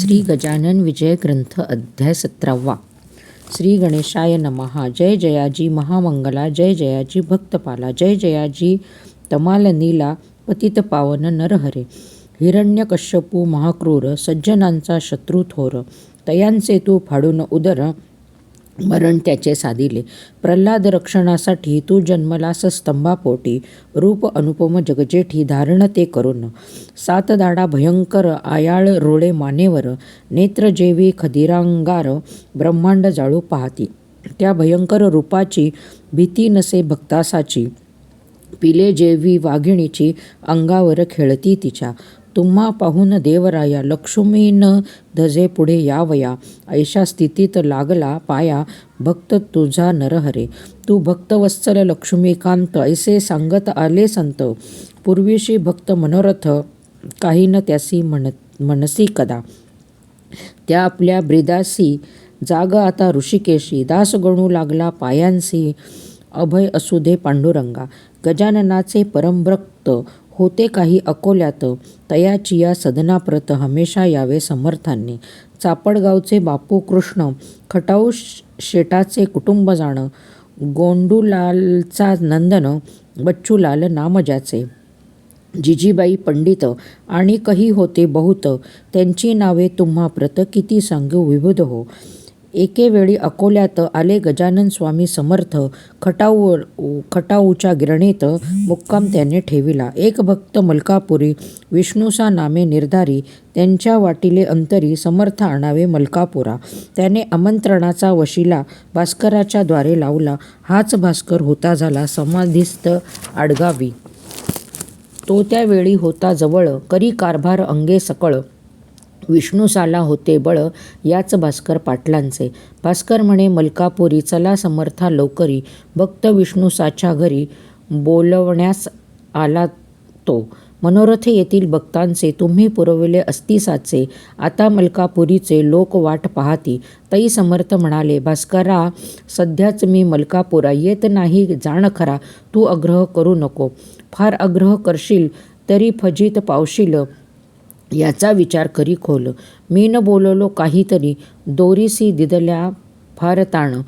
श्री गजानन विजय ग्रंथ अध्याय सतरावा. श्री गणेशाय नमहा. जय जयाजी महामंगला. जय जयाजी भक्तपाला. जय जयाजी तमालनीला. पतित पावन नरहरे. हिरण्यकश्यपू महाक्रूर. सज्जनांचा शत्रू थोर. तयांचे तू फाडून उदर. मरण त्याचे साधिले. प्रल्हाद रक्षणासाठी तू जन्मलास स्तंभापोटी रूप अनुपम जगजेठी धारण ते करून सात दाडा भयंकर आयाळ रोळे मानेवर नेत्र जेवी खदिरांगार ब्रह्मांड जाळू पाहती. त्या भयंकर रूपाची भीती नसे भक्तासाची. पिले जेवी वाघिणीची अंगावर खेळती तिच्या. तुम्हा पाहून देवराया लक्ष्मीनं धजे पुढे यावया. ऐशा स्थितीत लागला पाया भक्त तुझा नरहरे. तू भक्तवत्सल लक्ष्मीकांत ऐसे सांगत आले संत. पूर्वीशी भक्त मनोरथ काही न त्यासी म्हण मनसी कदा. त्या आपल्या ब्रिदासी जाग आता ऋषिकेशी. दास गणू लागला पायांसी अभय असू दे पांडुरंगा. गजाननाचे परमभक्त होते काही अकोल्यात. तयाचिया सदनाप्रत हमेशा यावे समर्थांनी. चापडगावचे बापू कृष्ण खटाऊ शेटाचे कुटुंब जाणं गोंडूलालचा नंदन बच्चूलाल नामजाचे जिजीबाई पंडित आणि कही होते बहुत. त्यांची नावे तुम्हा प्रत किती सांगू विभुध हो. एकेवेळी अकोल्यात आले गजानन स्वामी समर्थ खटाऊ खटाऊच्या गिरणीत मुक्काम त्याने ठेविला. एक भक्त मलकापुरी विष्णूसा नामे निर्धारी त्यांच्या वाटीले अंतरी समर्थ आणावे मलकापुरा. त्याने आमंत्रणाचा वशिला भास्कराच्या द्वारे लावला. हाच भास्कर होता झाला समाधिस्थ आडगावी. तो त्यावेळी होता जवळ करी कारभार अंगे सकळ. विष्णूसाला होते बळ याच भास्कर पाटलांचे. भास्कर म्हणे मलकापुरी चला समर्था लवकरी भक्त विष्णूसाच्या घरी बोलवण्यास आला तो. मनोरथ येथील भक्तांचे तुम्ही पुरविले अस्तिसाचे आता मलकापुरीचे लोक वाट पाहती. तई समर्थ म्हणाले भास्करा सध्याच मी मलकापुरा येत नाही जाण खरा तू आग्रह करू नको. फार आग्रह करशील तरी फजित पावशील. याचा विचार करी खोल. मी न बोललो काहीतरी. दोरीसी दिदल्या फार ताण.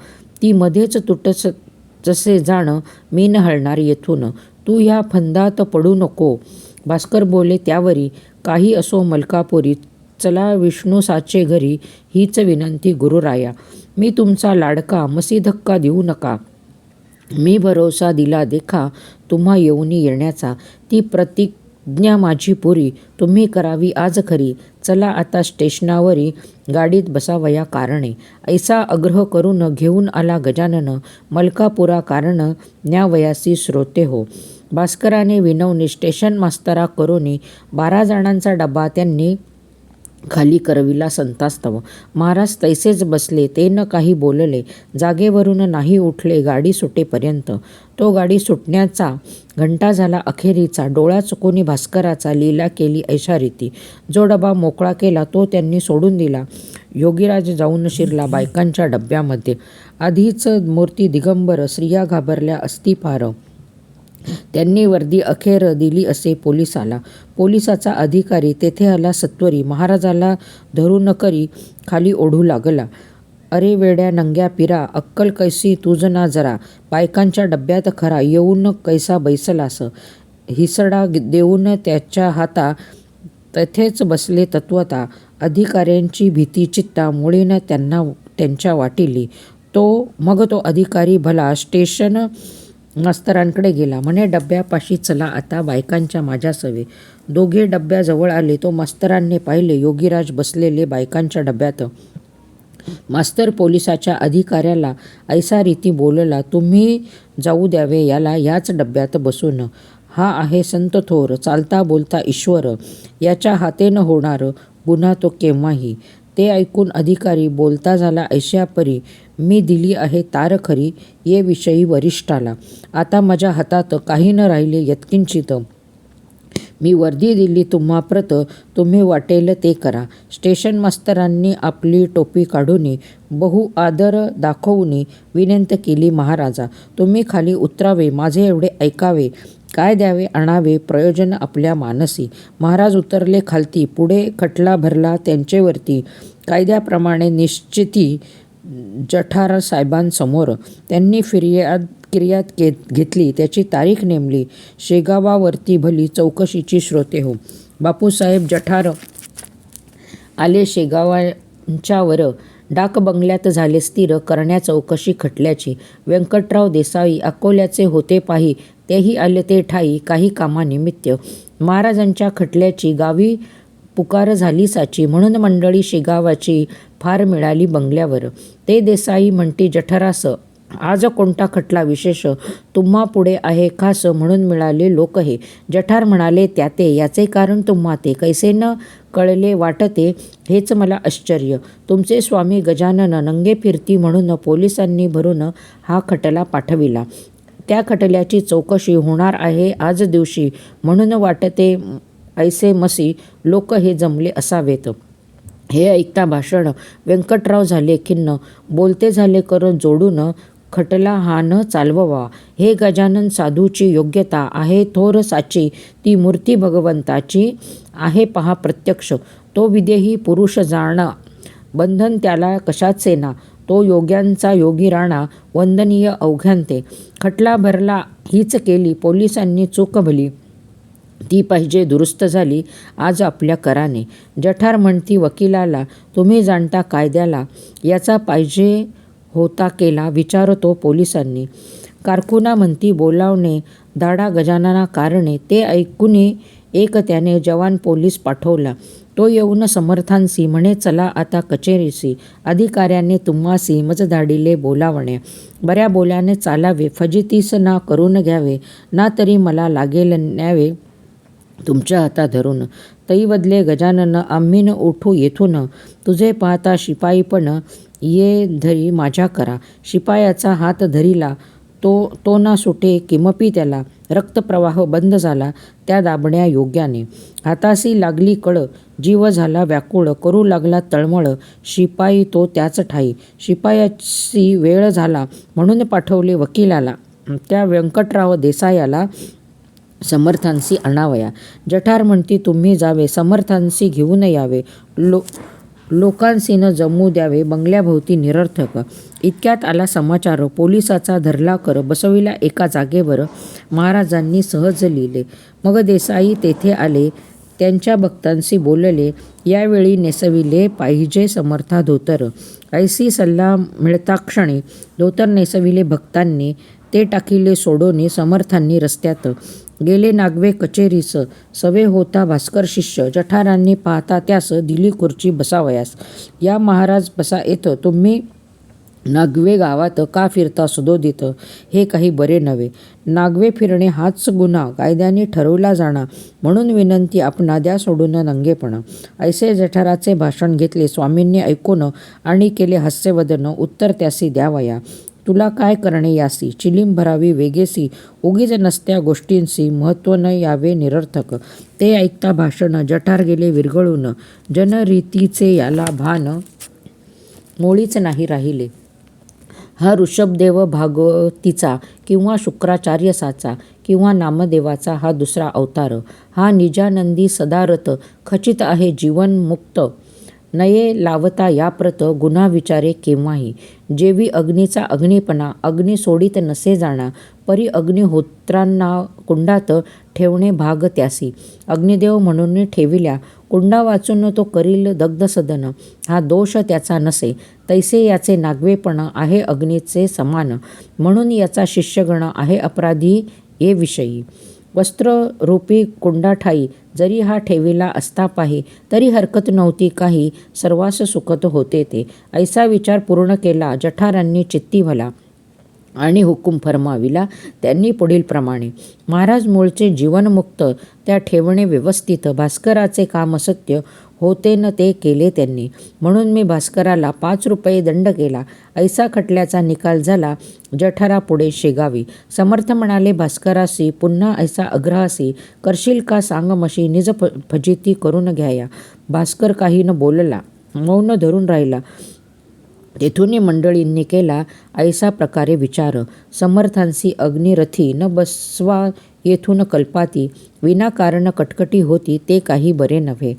ती मध्येच तुटस जसे जाणं मी न हळणार येथून. तू ह्या फंदात पडू नको. भास्कर बोले त्यावरी. काही असो मलकापुरी. चला विष्णू घरी. हीच विनंती गुरुराया. मी तुमचा लाडका. मसी धक्का देऊ नका. मी भरोसा दिला. देखा तुम्हा येऊनी येण्याचा. ती प्रतीक ज्ञा माझी पुरी तुम्ही करावी आज खरी. चला आता स्टेशनावरी गाडीत बसावया कारणे. ऐसा आग्रह करून घेऊन आला गजानन मलकापुरा कारण न्यावयासी श्रोते हो. भास्कराने विनवणी स्टेशन मास्तरा करून बारा जणांचा डबा त्यांनी खाली करविला संतास्तव. महाराज तैसेच बसले. ते न काही बोलले. जागेवरून नाही उठले गाडी सुटेपर्यंत. तो गाडी सुटण्याचा घंटा झाला अखेरीचा. डोळा चुकोनी भास्कराचा लीला केली ऐशारीती. जो डबा मोकळा केला तो त्यांनी सोडून दिला. योगीराज जाऊन शिरला बायकांच्या डब्यामध्ये. आधीच मूर्ती दिगंबर स्त्रिया घाबरल्या असती त्यांनी वर्दी अखेर दिली असे पोलिसाला. पोलिसाचा अधिकारी तेथे आला सत्वरी. महाराजाला धरून करी खाली ओढू लागला. अरे वेड्या नंग्या पिरा अक्कल कैसी तुझ ना जरा. बायकांच्या डब्यात खरा. येऊन कैसा बैसलास? हिसडा देऊन त्याच्या हाता तेथेच बसले तत्वता. अधिकाऱ्यांची भीती चित्ता मुळीनं त्यांना त्यांच्या वाटिली. तो मग तो अधिकारी भला स्टेशन मास्तरांकडे गेला. म्हणे डब्यापाशी चला आता बायकांच्या माझ्या सवे. दोघे डब्याजवळ आले. तो मास्तरांनी पाहिले योगीराज बसलेले बायकांच्या डब्यात. मास्तर पोलिसाच्या अधिकाऱ्याला ऐसा रीती बोलला तुम्ही जाऊ द्यावे याला याच डब्यात बसून. हा आहे संत थोर चालता बोलता ईश्वर. याच्या हातेनं होणार गुन्हा तो केव्हाही. ते ऐकून अधिकारी बोलता झाला ऐशापरी मी दिली आहे तारखरी ये विषयी वरिष्ठाला. आता माझ्या हातात काही न राहिले यत्किंचित. मी वर्दी दिली तुम्हा प्रत तुम्ही वाटेल ते करा. स्टेशन मास्तरांनी आपली टोपी काढून बहु आदर दाखवून विनंती केली महाराजा. तुम्ही खाली उतरावे माझे एवढे ऐकावे. काय द्यावे आणावे प्रयोजन आपल्या मानसी. महाराज उतरले खालती पुढे खटला भरला त्यांचेवरती. कायद्याप्रमाणे निश्चिती जठार साहेबांसमोर त्यांनी फिर्याद किर्याद घेत घेतली. त्याची तारीख नेमली. शेगावावरती भली चौकशीची श्रोते हो. बापूसाहेब जठार आले शेगावांच्यावर डाक बंगल्यात झाले स्थिर. करण्या चौकशी खटल्याची. व्यंकटराव देसाई अकोल्याचे होते पाही. तेही आले ते ठाई. काही कामानिमित्त महाराजांच्या खटल्याची गावी पुकार झाली साची. म्हणून मंडळी शेगावाची फार मिळाली बंगल्यावर. ते देसाई म्हणती जठरास आज कोणता खटला विशेष? तुम्हा पुढे आहे खास म्हणून मिळाले लोक हे जठार म्हणाले त्याते याचे कारण तुम्हा ते. कैसे न कळले वाटते हेच मला आश्चर्य. तुमचे स्वामी गजानन नंगे फिरती म्हणून पोलिसांनी भरून हा खटला पाठविला. त्या खटल्याची चौकशी होणार आहे आज दिवशी. म्हणून वाटते ऐसे मसी लोक हे जमले असावेत. हे ऐकता भाषण व्यंकटराव झाले खिन्न. बोलते झाले करून जोडून खटला हा न चालववा. हे गजानन साधूची योग्यता आहे थोर साची. ती मूर्ती भगवंताची आहे पहा प्रत्यक्ष. तो विदेही पुरुष जाणा. बंधन त्याला कशाचे ना? तो योग्यांचा योगी राणा वंदनीय अवघ्यांते. खटला भरला हीच केली पोलिसांनी चूक भली. ती पाहिजे दुरुस्त झाली. आज आपल्या कराने. जठार म्हणती वकिलाला तुम्ही जाणता कायद्याला. याचा पाहिजे होता केला विचारतो पोलिसांनी. कारकुना म्हणती बोलावणे दाडा गजानना कारणे. ते ऐकूनही एक त्याने जवान पोलीस पाठवला. तो येऊन समर्थांसी म्हणे चला आता कचेरीसी अधिकाऱ्याने तुम्हासी मजधाडीले बोलावणे. बऱ्या बोल्याने चालावे. फजितीस ना करून घ्यावे. ना तरी मला लागेल न्यावे. तुमच्या हातात धरून तैवदले गजानन आम्हीन उठू येथून. तुझे पाहता शिपाई पण ये धरी माझ्या करा. शिपायाचा हात धरिला तो तो ना सुटे किमपी त्याला. रक्तप्रवाह बंद झाला त्या दाबण्या योग्याने. हाताशी लागली कळ जीव झाला व्याकुळ करू लागला तळमळ. शिपाई तो त्याच ठाई. शिपायाची वेळ झाला म्हणून पाठवले वकिलाला. त्या व्यंकटराव देसायाला समर्थांशी आणावया जठार म्हणती तुम्ही जावे समर्थांशी घेऊन यावे. लो लोकांशी न जमू द्यावे बंगल्याभोवती निरर्थक. इतक्यात आला समाचार. पोलिसाचा धरला कर बसविला एका जागेवर. महाराजांनी सहज लिहिले. मग देसाई तेथे आले. त्यांच्या भक्तांशी बोलले यावेळी नेसविले पाहिजे समर्था धोतर ऐसी सल्ला मिळता क्षणी धोतर नेसविले भक्तांनी. ते टाकिले सोडोनी समर्थांनी रस्त्यात. गेले नागवे कचेरीस. सवे होता भास्कर शिष्य. जठारांनी पाहता त्यास दिली खुर्ची बसावयास. या महाराज बसा येत. तुम्ही नागवे गावात का फिरता सुदोदित हे काही बरे नव्हे. नागवे फिरणे हाच गुन्हा. कायद्याने ठरवला जाणा. म्हणून विनंती आपणा द्या सोडून नंगेपणा. ऐसे जठाराचे भाषण घेतले. स्वामींनी ऐकून आणि केले हास्यवदन. उत्तर त्यासी द्यावया. तुला काय करणे यासी? चिलीम भरावी वेगेसी. उगीच नसत्या गोष्टींशी महत्त्व न यावे निरर्थक. ते ऐकता भाषण. जठार गेले विरघळून. जनरीतीचे याला भान मुळीच नाही राहिले. हा ऋषभदेव भागवतीचा किंवा शुक्राचार्यसाचा किंवा नामदेवाचा हा दुसरा अवतार. हा निजानंदी सदारथ. खचित आहे जीवनमुक्त नये लावता याप्रत गुन्हा विचारे केव्हाही. जेवी अग्नीचा अग्निपणा अग्नी सोडित नसे जाणा परी अग्निहोत्रांना कुंडात ठेवणे भाग त्यासी. अग्निदेव म्हणून ठेविल्या कुंडा वाचून तो करील दग्ध सदन. हा दोष त्याचा नसे. तैसे याचे नागवेपण आहे अग्नीचे समान. म्हणून याचा शिष्यगण आहे अपराधी ये विषयी. वस्त्ररूपी कुंडाठाई जरी हा ठेविला असता पाही तरी हरकत नव्हती काही. सर्वास सुखत होते ते. ऐसा विचार पूर्ण केला जठारांनी चित्ती भला आणि हुकूम फरमाविला त्यांनी पुढील प्रमाणे. महाराज मूळचे जीवनमुक्त त्या ठेवणे व्यवस्थित भास्कराचे काम असत्य होते न ते केले त्यांनी. म्हणून मी भास्कराला पाच रुपये दंड केला. ऐसा खटल्याचा निकाल झाला. जठरा पुढे शेगावी. समर्थ म्हणाले भास्करासी पुन्हा ऐसा अग्रहासी. करशील का सांग मशी निज फ फजिती करून घ्याया. भास्कर काही न बोलला. मौन धरून राहिला. तेथून मंडळींनी केला ऐसा प्रकारे विचार. समर्थांसी अग्निरथी न बसवा येथून कल्पाती. विनाकारण कटकटी होती ते काही बरे नव्हे.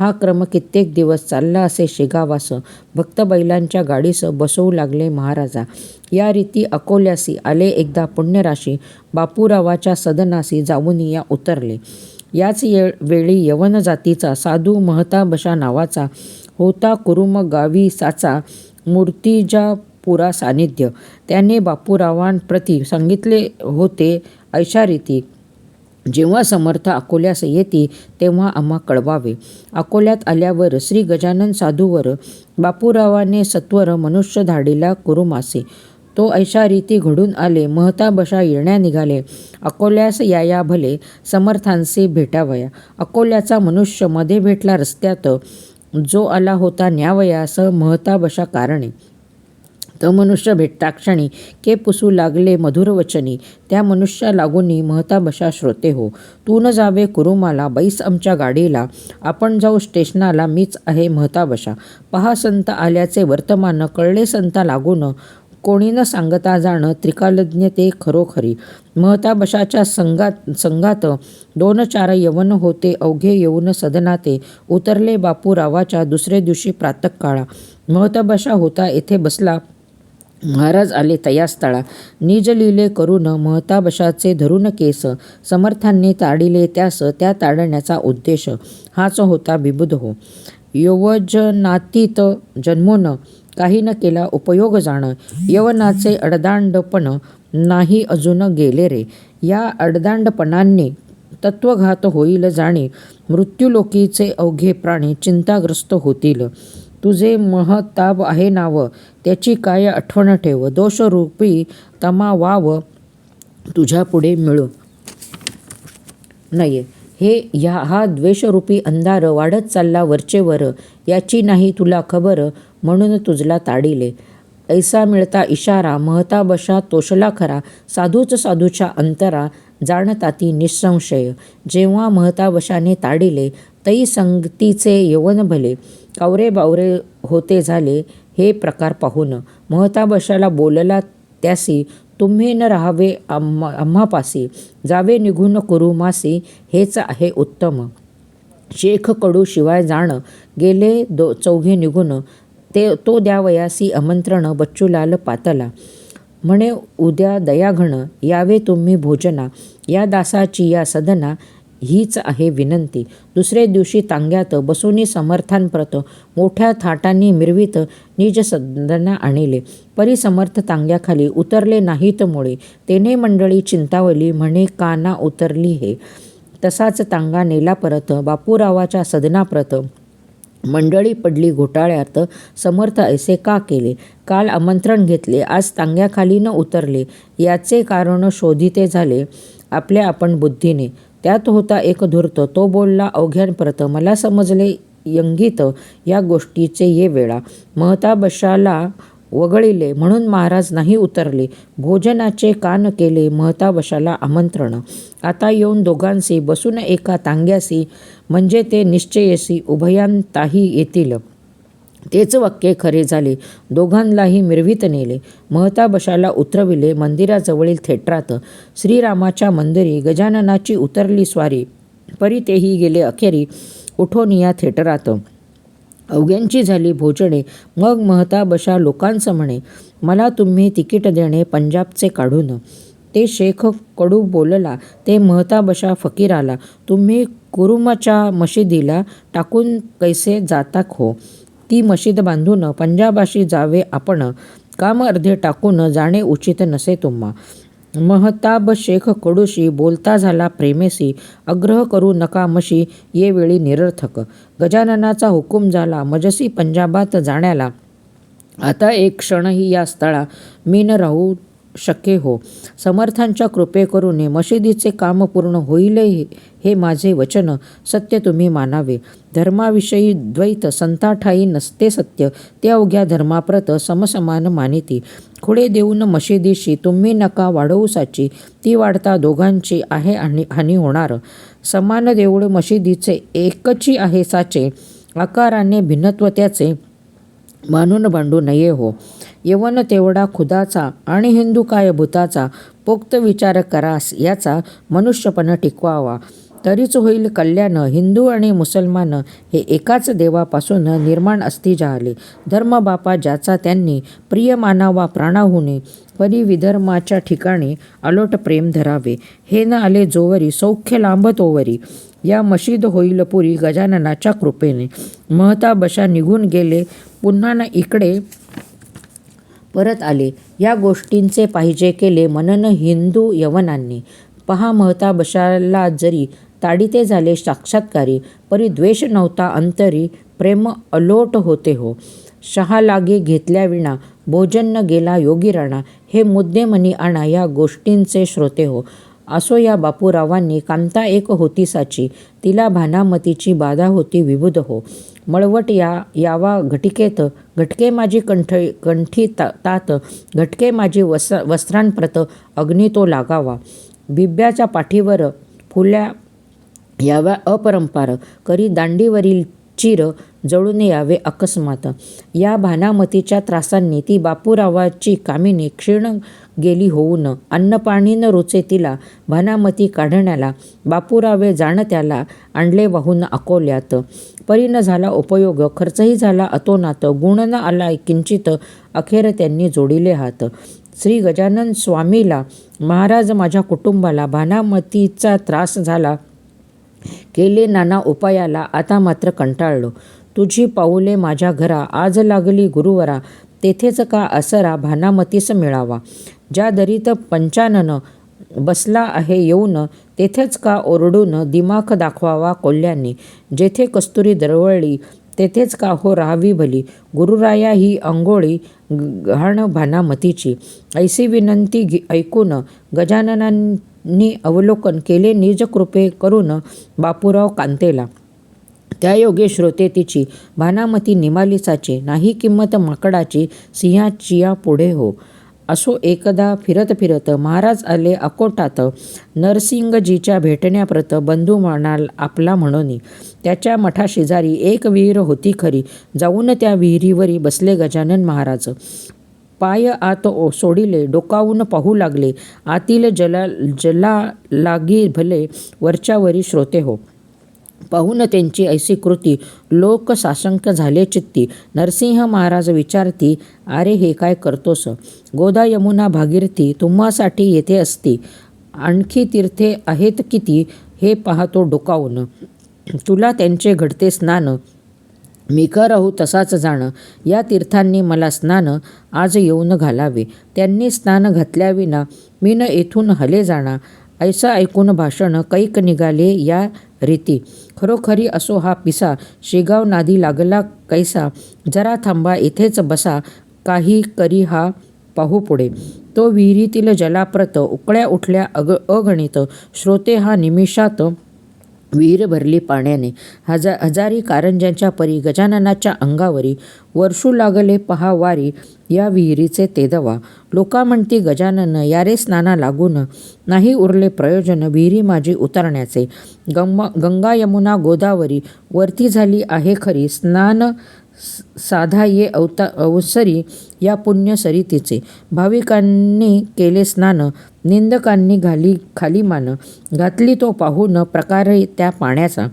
हा क्रम कित्येक दिवस चालला असे शेगावास भक्त बैलांच्या गाडीस बसवू लागले महाराजा. या रीती अकोल्यासी आले एकदा पुण्यराशी बापूरावाच्या सदनासी जाऊन या उतरले. याच ये वेळी यवन जातीचा साधू महताबशा नावाचा होता कुरुम गावी साचा मूर्तिजापुरा सानिध्य. त्याने बापूरावांप्रती सांगितले होते अशा रीती जेव्हा समर्थ अकोल्यास येते तेव्हा आम्हा कळवावे. अकोल्यात आल्यावर श्री गजानन साधूवर बापूरावाने सत्वर मनुष्य धाडीला कुरुमासे. तो ऐशा रीती घडून आले महता बशा येण्या निघाले. अकोल्यास याया भले समर्थांचे भेटावया. अकोल्याचा मनुष्यमध्ये भेटला रस्त्यात. जो आला होता न्यावयास महता बशा कारणे. तो मनुष्य भेटता क्षणी के पुसू लागले मधुर वचनी त्या मनुष्या लागूनी महता बशा श्रोते हो. तू न जावे कुरुमाला बैस आमच्या गाडीला आपण जाऊ स्टेशनाला मीच आहे महता बशा. पहा संत आल्याचे वर्तमान कळले संता लागून कोणी न सांगता जाणं त्रिकालज्ञ ते खरोखरी. महता बशाच्या संगात संघात दोन चार यवन होते अवघे येऊन सदनाते उतरले बापू रावाच्या दुसरे दिवशी प्रातःकाळा. महताबशा होता येथे बसला महाराज आले तयास्थळा निज निजलीले करून महताबशाचे धरून केस. समर्थांनी ताडिले त्यास त्या ताडण्याचा उद्देश. हाच होता बिबुध हो. यवजनातीत जन्मोन काही न केला उपयोग जाण. यवनाचे अडदांडपण नाही अजून गेले रे. या अडदांडपणांनी तत्वघात होईल जाणे. मृत्यूलोकीचे अवघे प्राणी चिंताग्रस्त होतील. तुझे महताब आहे नाव. त्याची काय आठवण ठेव. दोषरूपी तमा वाव तुझ्या पुढे मिळू. नये हे ह्या हा द्वेषरूपी अंधार वाढत चालला वरचेवर याची नाही तुला खबर म्हणून तुझला ताडिले. ऐसा मिळता इशारा महता बशा तोषला खरा. साधूच साधूच्या अंतरा जाणता ती निःसंशय. जेव्हा महताबशाने ताडिले तई संगतीचे यवन भले. कावरे बावरे होते झाले हे प्रकार पाहून महताबशाला बोलला त्यासी तुम्ही न राहावे आम्हा आम्हापासी. जावे निघून करू मासी हेच आहे उत्तम. शेख कडू शिवाय जाणं. गेले दो चौघे निघून. ते तो द्यावयासी आमंत्रण बच्चूलाल पातला. म्हणे उद्या दयाघण. यावे तुम्ही भोजना. या दासाची या सदना. हीच आहे विनंती. दुसरे दिवशी तांग्यात बसूनी समर्थांप्रत मोठ्या थाटांनी मिरवीत निज सदना आणिले. परिसमर्थ तांग्याखाली उतरले नाहीत मुळे तेने मंडळी चिंतावली म्हणे काना उतरली हे? तसाच तांगा नेला परत बापूरावाच्या सदनाप्रत. मंडळी पडली घोटाळ्यात समर्थ ऐसे का केले? काल आमंत्रण घेतले आज तांग्याखाली न उतरले. याचे कारण शोधिते झाले आपल्या आपण बुद्धीने. त्यात होता एक धूर्त. तो बोलला अवघ्यांप्रत मला समजले यंगित या गोष्टीचे ये वेळा. महताबशाला वगळिले म्हणून महाराज नाही उतरले. भोजनाचे कान केले महताबशाला आमंत्रण. आता येऊन दोघांशी बसून एका तांग्यासी म्हणजे ते निश्चयसी उभयांताही येतील. तेच वाक्य खरे झाले. दोघांनाही मिरवीत नेले. महताबशाला उतरविले. मंदिराजवळील थेटरात श्रीरामाच्या मंदिरी गजाननाची उतरली स्वारी. परी तेही गेले अखेरी उठोनिया थेटरात. अवघ्यांची झाली भोजने. मग महताबशा लोकांचं म्हणे मला तुम्ही तिकीट देणे पंजाबचे काढून. ते शेख कडू बोलला. ते महताबशा फकीराला तुम्ही कुरुमाच्या मशिदीला टाकून कैसे जाता हो ती मशीद बांधून पंजाबाशी जावे आपण काम अर्धे टाकून जाणे उचित नसे तुम्हा. महताब शेख कडूशी बोलता झाला प्रेमेसी आग्रह करू नका मशी येवेळी निरर्थक. गजाननाचा हुकूम झाला मजसी पंजाबात जाण्याला. आता एक क्षणही या स्थळा मी न राहू शक्य हो. समर्थांच्या कृपे करून मशिदीचे काम पूर्ण होईल हे माझे वचन सत्य तुम्ही मानावे. धर्माविषयी द्वैत संताठाई नसते सत्य ते अवघ्या धर्माप्रत समसमान मानिती. खुडे देऊन मशिदीशी तुम्ही नका वाढवूसाची ती वाढता दोघांची आहे आणि हानी होणार. समान देऊळ मशिदीचे एकची आहे साचे आकाराने भिन्नत्व त्याचे मानून भांडू नये हो. यवन तेवढा खुदाचा आणि हिंदू काय भूताचा पोक्त विचार करास याचा मनुष्यपण टिकवावा. तरीच होईल कल्याण हिंदू आणि मुसलमान हे एकाच देवापासून निर्माण असती जाहले धर्म बापा ज्याचा त्यांनी प्रिय मानावा प्राणाहुने परी विधर्माच्या ठिकाणी अलोट प्रेम धरावे. हे न आले जोवरी सौख्य लांब तोवरी या मशीद होईल पुरी गजाननाच्या कृपेने. महता बशा निघून गेले पुन्हा न इकडे परत आले. या गोष्टींचे पाहिजे केले मनन हिंदू यवनांनी. पहा महता बशाला जरी ताडिते झाले साक्षात्कारी परी द्वेष नव्हता अंतरी प्रेम अलोट होते हो. शहा लागे घेतल्याविना भोजन न गेला योगी राणा हे मुद्देमनी आणा या गोष्टींचे श्रोते हो. असो या बापूरावांनी कांता एक होती साची तिला भानामतीची बाधा होती विबुध हो. मळवट या यावा घटिकेत घटके माझी कंठ कंठी ता तात घटके माझी वस वस्त्रांप्रत अग्नी तो लागावा. बिब्याच्या पाठीवर फुल्या याव्या अपरंपार करी दांडीवरील चिर जळून यावे अकस्मात. या भानामतीच्या त्रासांनी ती बापूरावाची कामिनी क्षीण गेली होऊन अन्नपाणी न रुचे तिला भानामती काढण्याला बापूरावे जाणं त्याला आणले वाहून अकोल्यात. परी न झाला उपयोग खर्चही झाला अतोनात गुण न आला किंचित अखेर त्यांनी जोडिले हात. श्री गजानन स्वामीला महाराज माझ्या कुटुंबाला भानामतीचा त्रास झाला. केले नाना उपायाला आता मात्र कंटाळलो. तुझी पाऊले माझ्या घरा आज लागली गुरुवरा तेथेच का असरा भानामतीस मिळावा? ज्या दरीत पंचानन बसला आहे येऊन तेथेच का ओरडून दिमाख दाखवावा कोल्ह्यांनी? जेथे कस्तुरी दरवळली तेथेच का हो राहावी भली? गुरुराया ही अंगोळी घाण भानामतीची. ऐसी विनंती घे ऐकून गजाननांनी अवलोकन केले निज कृपे करून बापूराव कांतेला त्या योगे श्रोते तिची भानामती निमालिसाचे नाही किंमत माकडाची सिंहाचिया पुढे हो. असो एकदा फिरत फिरत महाराज आले अकोटात. नरसिंगजीच्या भेटण्याप्रत बंधू म्हणाल आपला म्हणून. त्याच्या मठाशेजारी एक विहीर होती खरी. जाऊन त्या विहिरीवरी बसले गजानन महाराज. पाय आत ओ सोडिले डोकावून पाहू लागले. आतील जला जला लागी भले वरच्यावरी श्रोते हो. पाहून त्यांची ऐसी कृती लोक साशंक झाले चित्ती. नरसिंह महाराज विचारती अरे हे काय करतोस? गोदा यमुना भागीरथी तुम्हासाठी येथे असती. आणखी तीर्थे आहेत किती? हे पाहतो डोकावून. तुला त्यांचे घडते स्नान. मी का राहू तसाच जाणं. या तीर्थांनी मला स्नान आज येऊन घालावे. त्यांनी स्नान घातल्याविना मी न येथून हले जाणा. ऐसा ऐकून भाषण कैक निघाले या रीती. खरोखरी असो हा पिसा शेगाव नादी लागला कैसा जरा थांबा इथेच बसा काही करी हा पाहू पुढे. तो विहिरीतील जलाप्रत उकळ्या उठल्या अग अगणित श्रोते हा निमिषात विहीर भरली पाण्याने हजा हजारी कारंज्यांच्या परी गजाननाच्या अंगावरी वर्षू लागले पहा वारी या विहिरीचे तेदवा लोका म्हणती गजानन यारे स्नाना लागून नाही उरले प्रयोजन विहिरी माझी उतरण्याचे. गंगा गंगा यमुना गोदावरी वरती झाली आहे खरी स्नान साधा ये अवता अवसरी या पुण्य सरितीचे. भाविकांनी केले स्नान निंदकांनी घाली खाली मान घातली तो पाहून प्रकार त्या पाण्याचा.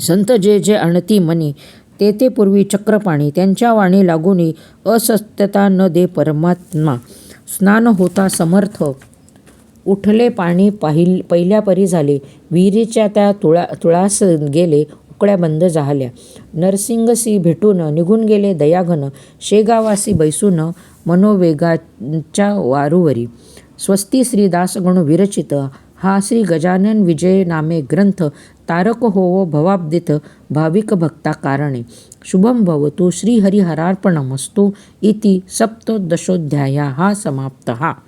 संत जे जे अणती मनी ते ते पूर्वी चक्रपाणी त्यांच्या वाणी लागूनही असत्यता न दे परमात्मा. स्नान होता समर्थ. उठले पाणी पाहिल पहिल्यापरी झाले. विहिरीच्या त्या तुळा तुळास गेले उकळ्या बंद झाल्या. नरसिंगसी भेटून निघून गेले दयाघन. शेगावासी बैसून मनोवेगाच्या वारूवरी. स्वस्ती श्रीदासगण विरचित. हा श्री गजानन विजय नामे ग्रंथ. तारक होवो भवाब्दित भाविक भक्ता कारणे शुभम भवतु. श्रीहरिहरार्पणमस्तु इति सप्तदशोध्यायः. समाप्तः.